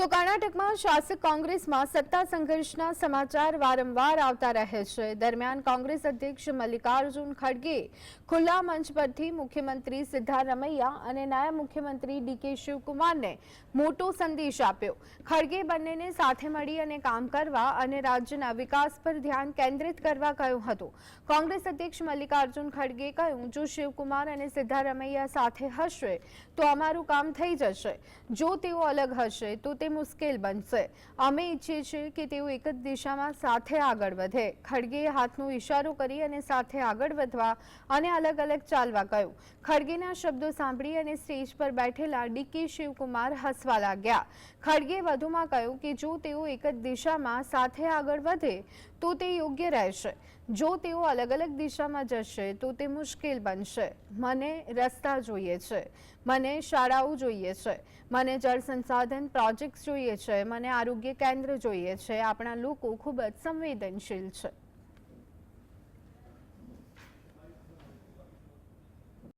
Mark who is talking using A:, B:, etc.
A: તો કર્ણાટકમાં શાસક કોંગ્રેસમાં સત્તા સંઘર્ષના સમાચાર વારંવાર આવતા રહે છે. દરમિયાન કોંગ્રેસ અધ્યક્ષ મલ્લિકાર્જુન ખડગે ખુલ્લા મંચ પરથી મુખ્યમંત્રી સિદ્ધારમૈયા અને નાયબ મુખ્યમંત્રી ડીકે શિવકુમારને મોટો સંદેશ આપ્યો. ખડગે બંનેને સાથે મળી અને કામ કરવા અને રાજ્યના વિકાસ પર ધ્યાન કેન્દ્રિત કરવા કહ્યું હતું. કોંગ્રેસ અધ્યક્ષ મલ્લિકાર્જુન ખડગે કહ્યું, જો શિવકુમાર અને સિદ્ધારમૈયા સાથે હશે, તો અમારું કામ થઈ જશે. જો તેઓ અલગ હશે, તો તે મુશ્કેલ બનશે. અમે ઈચ્છીએ છીએ કે તેઓ એક જ દિશામાં સાથે આગળ વધે. ખડગેએ હાથનો ઇશારો કરી અને સાથે આગળ વધવા અને અલગ અલગ ચાલવા કહ્યું. ખડગેના શબ્દો સાંભળી અને સ્ટેજ પર બેઠેલા ડીકે શિવકુમાર હસવા લાગ્યા. ખડગે વધુમાં કહ્યું કે જો તેઓ એક જ દિશામાં સાથે આગળ વધે તો તે યોગ્ય રહેશે. જો તેઓ અલગ અલગ દિશામાં જશે, તો તે મુશ્કેલ બનશે. મને રસ્તા જોઈએ છે. મને શાળાઓ જોઈએ છે. મને જળ સંસાધન પ્રોજેક્ટ્સ જોઈએ છે. મને આરોગ્ય કેન્દ્ર જોઈએ છે. આપણા લોકો ખૂબ જ સંવેદનશીલ છે.